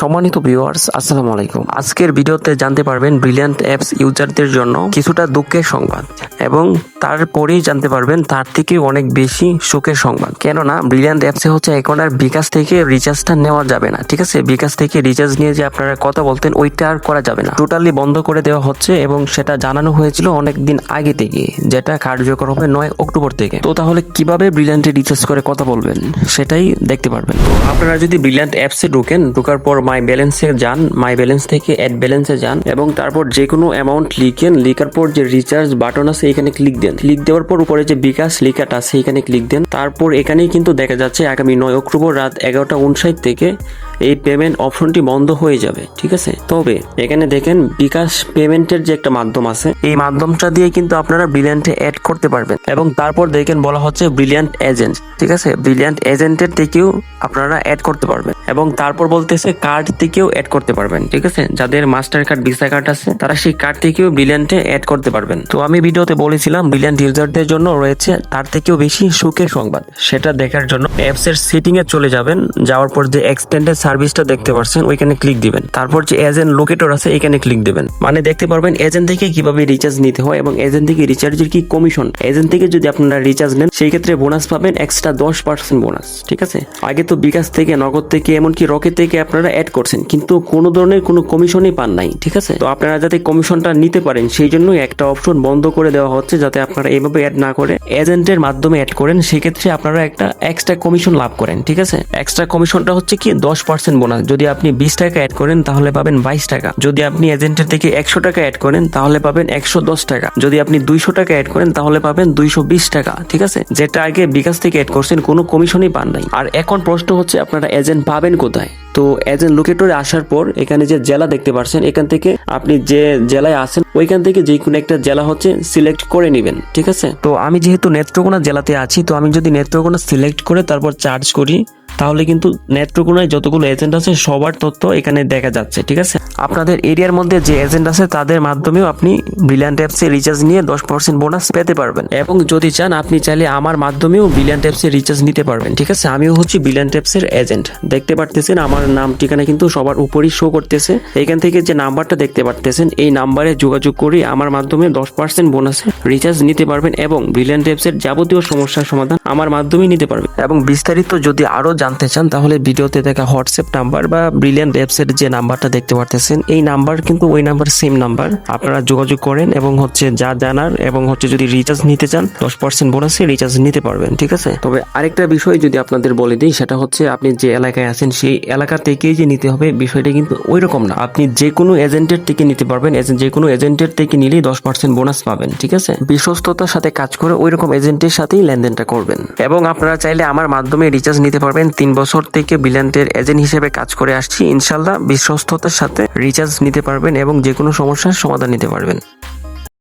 সম্মানিত ভিউয়ার্স আসসালামু আলাইকুম। আজকের ভিডিওতে জানতে পারবেন ব্রিলিয়ান্ট অ্যাপস ইউজারদের জন্য কিছুটা দুঃখের সংবাদ এবং তারপরেই জানতে পারবেন, তার থেকে অনেক বেশি সুখের সংবাদ। কেননা ব্রিলিয়ান্ট অ্যাপসে হচ্ছে এখন আর বিকাশ থেকে রিচার্জটা নেওয়া যাবে না, ঠিক আছে? বিকাশ থেকে রিচার্জ নিয়ে যে আপনারা কথা বলতেন, ওইটা আর করা যাবে না। টোটালি বন্ধ করে দেওয়া হচ্ছে এবং সেটা জানানো হয়েছিল অনেক দিন আগে থেকে, যেটা কার্যকর হবে নয় অক্টোবর থেকে। তো তাহলে কীভাবে ব্রিলিয়ান্টে রিচার্জ করে কথা বলবেন, সেটাই দেখতে পারবেন। আপনারা যদি ব্রিলিয়ান্ট অ্যাপসে ঢোকেন, ঢোকার পর মাই ব্যালেন্সে যান মাই ব্যালেন্স থেকে অ্যাড ব্যালেন্সে যান এবং তারপর যে কোনো অ্যামাউন্ট লিখেন, লিখার পর যে রিচার্জ বাটন আছে, এখানে ক্লিক দেন। ক্লিক দেওয়ার পর উপরে যে বিকাশ লিখাটা আছে, এখানে ক্লিক দেন। তারপর এখানেই কিন্তু দেখা যাচ্ছে আগামী নয় অক্টোবর রাত এগারোটা উনষাট থেকে এই পেমেন্ট অপশনটি বন্ধ হয়ে যাবে, ঠিক আছে? তবে এখানে দেখেন বিকাশ পেমেন্টের যে একটা মাধ্যম আছে, এই মাধ্যমটা দিয়ে কিন্তু আপনারা ব্রিলিয়ান্টে অ্যাড করতে পারবেন। এবং তারপর দেখেন বলা হচ্ছে ব্রিলিয়ান্ট এজেন্ট ঠিক আছে? ব্রিলিয়ান্ট এজেন্টের থেকেও আপনারা অ্যাড করতে পারবেন। এবং তারপর বলতেছে কার্ড থেকেও অ্যাড করতে পারবেন, ঠিক আছে? যাদের মাস্টার কার্ড ভিসা কার্ড আছে, তারা সেই কার্ড থেকেও ব্রিলিয়ান্টে অ্যাড করতে পারবেন। তো আমি ভিডিওতে বলেছিলাম ব্রিলিয়ান্ট ইউজারদের জন্য রয়েছে তার থেকেও বেশি সুখের সংবাদ। সেটা দেখার জন্য অ্যাপস এর সেটিং এ চলে যাবেন। যাওয়ার পর যে এক্সটেন্ডেড সার্ভিসটা দেখতে পাচ্ছেন ওইখানে ক্লিক দিবেন। তারপর যে এজেন্ট লোকেটর আছে, এখানে ক্লিক দিবেন। মানে দেখতে পারবেন এজেন্ট থেকে কীভাবে রিচার্জ নিতে হয় এবং এজেন্ট থেকে রিচার্জের কি কমিশন এজেন্ট থেকে যদি আপনারা রিচার্জ নেন, সেই ক্ষেত্রে বোনাস পাবেন এক্সট্রা দশ পার্সেন্ট বোনাস ঠিক আছে? আগে তো বিকাশ থেকে, নগদ থেকে, এমনকি রকেট থেকে আপনারা অ্যাড করছেন, কিন্তু কোনো ধরনের কোনো কমিশনই পান নাই, ঠিক আছে? তো আপনারা যাতে কমিশনটা নিতে পারেন, সেই জন্য একটা অপশন বন্ধ করে দেওয়া হচ্ছে যাতে আপনারা এইভাবে অ্যাড না করে এজেন্টের মাধ্যমে অ্যাড করেন, সেক্ষেত্রে আপনারা একটা এক্সট্রা কমিশন লাভ করেন, ঠিক আছে? এক্সট্রা কমিশনটা হচ্ছে কি, দশ পার্সেন্ট বোনাস যদি আপনি বিশ টাকা অ্যাড করেন, তাহলে পাবেন বাইশ টাকা। যদি আপনি এজেন্টের থেকে একশো টাকা অ্যাড করেন, তাহলে পাবেন একশো দশ টাকা। যদি আপনি দুইশো টাকা অ্যাড করেন, তাহলে পাবেন দুইশো বিশ টাকা, ঠিক আছে? যেটা আগে বিকাশ থেকে অ্যাড করছেন, কোনো কমিশনই পান নাই। আর এখন প্রশ্ন হচ্ছে, আপনারা এজেন্ট পাবেন কোথায়? তো এজেন্ট লোকেটরে আসার পর এখানে যে জেলা দেখতে পাচ্ছেন এখান থেকে আপনি যে জেলায় আছেন, ওইখান থেকে যে কোনো একটা জেলা হচ্ছে সিলেক্ট করে নেবেন, ঠিক আছে? তো আমি যেহেতু নেত্রকোনা জেলাতে আছি, তো আমি যদি নেত্রকোনা সিলেক্ট করে তারপর চার্জ করি তাহলে কিন্তু নেত্রকোনায় যতগুলো এজেন্ট আছে, সবার তথ্য এখানে দেখা যাচ্ছে, ঠিক আছে? আপনাদের এরিয়ার মধ্যে যে এজেন্ট আছে, তাদের মাধ্যমেও আপনি ব্রিলিয়ান্ট অ্যাপসে রিচার্জ নিয়ে দশ পার্সেন্ট বোনাস পেতে পারবেন। এবং যদি চান, আপনি চাইলে আমার মাধ্যমেও ব্রিলিয়ান্ট অ্যাপসে রিচার্জ নিতে পারবেন, ঠিক আছে? আমিও হচ্ছি ব্রিলিয়ান্ট অ্যাপসের এজেন্ট দেখতে পারতেছেন, আমার নাম ঠিকানা কিন্তু সবার উপরেই শো করতেছে। এখান থেকে যে নাম্বারটা দেখতে পারতেছেন, এই নাম্বারে যোগাযোগ করে আমার মাধ্যমে দশ পার্সেন্ট বোনাসে রিচার্জ নিতে পারবেন এবং ব্রিলিয়ান্ট অ্যাপসের যাবতীয় সমস্যার সমাধান আমার মাধ্যমেই নিতে পারবেন। এবং বিস্তারিত যদি আরও জানতে চান, তাহলে ভিডিওতে দেখা হোয়াটসঅ্যাপ নাম্বার বা ব্রিলিয়ান্ট অ্যাপসের যে নাম্বারটা দেখতে পারতেছেন, এই নাম্বার কিন্তু ওই নাম্বার সেম নাম্বার। আপনারা যোগাযোগ করেন এবং হচ্ছে যা জানার এবং হচ্ছে যদি রিচার্জ নিতে চান, দশ পার্সেন্ট বোনাসে রিচার্জ নিতে পারবেন, ঠিক আছে? তবে আরেকটা বিষয় যদি আপনাদের বলে দিই, সেটা হচ্ছে আপনি যে এলাকায় আছেন, সেই এলাকা থেকেই যে নিতে হবে, বিষয়টা কিন্তু ওই রকম না। আপনি যে কোনো এজেন্টের থেকে নিতে পারবেন যে কোনো এজেন্টের থেকে নিলেই দশ পার্সেন্ট বোনাস পাবেন, ঠিক আছে? বিশ্বস্ততার সাথে কাজ করে ওই রকম এজেন্টের সাথেই লেনদেনটা করবেন। এবং আপনারা চাইলে আমার মাধ্যমে রিচার্জ নিতে পারবেন তিন বছর থেকে বিলিয়ান্টের এজেন্ট হিসেবে কাজ করে আসছি। ইনশাল্লাহ বিশ্বস্ততার সাথে রিচার্জ নিতে পারবেন এবং যে কোনো সমস্যার সমাধান নিতে পারবেন।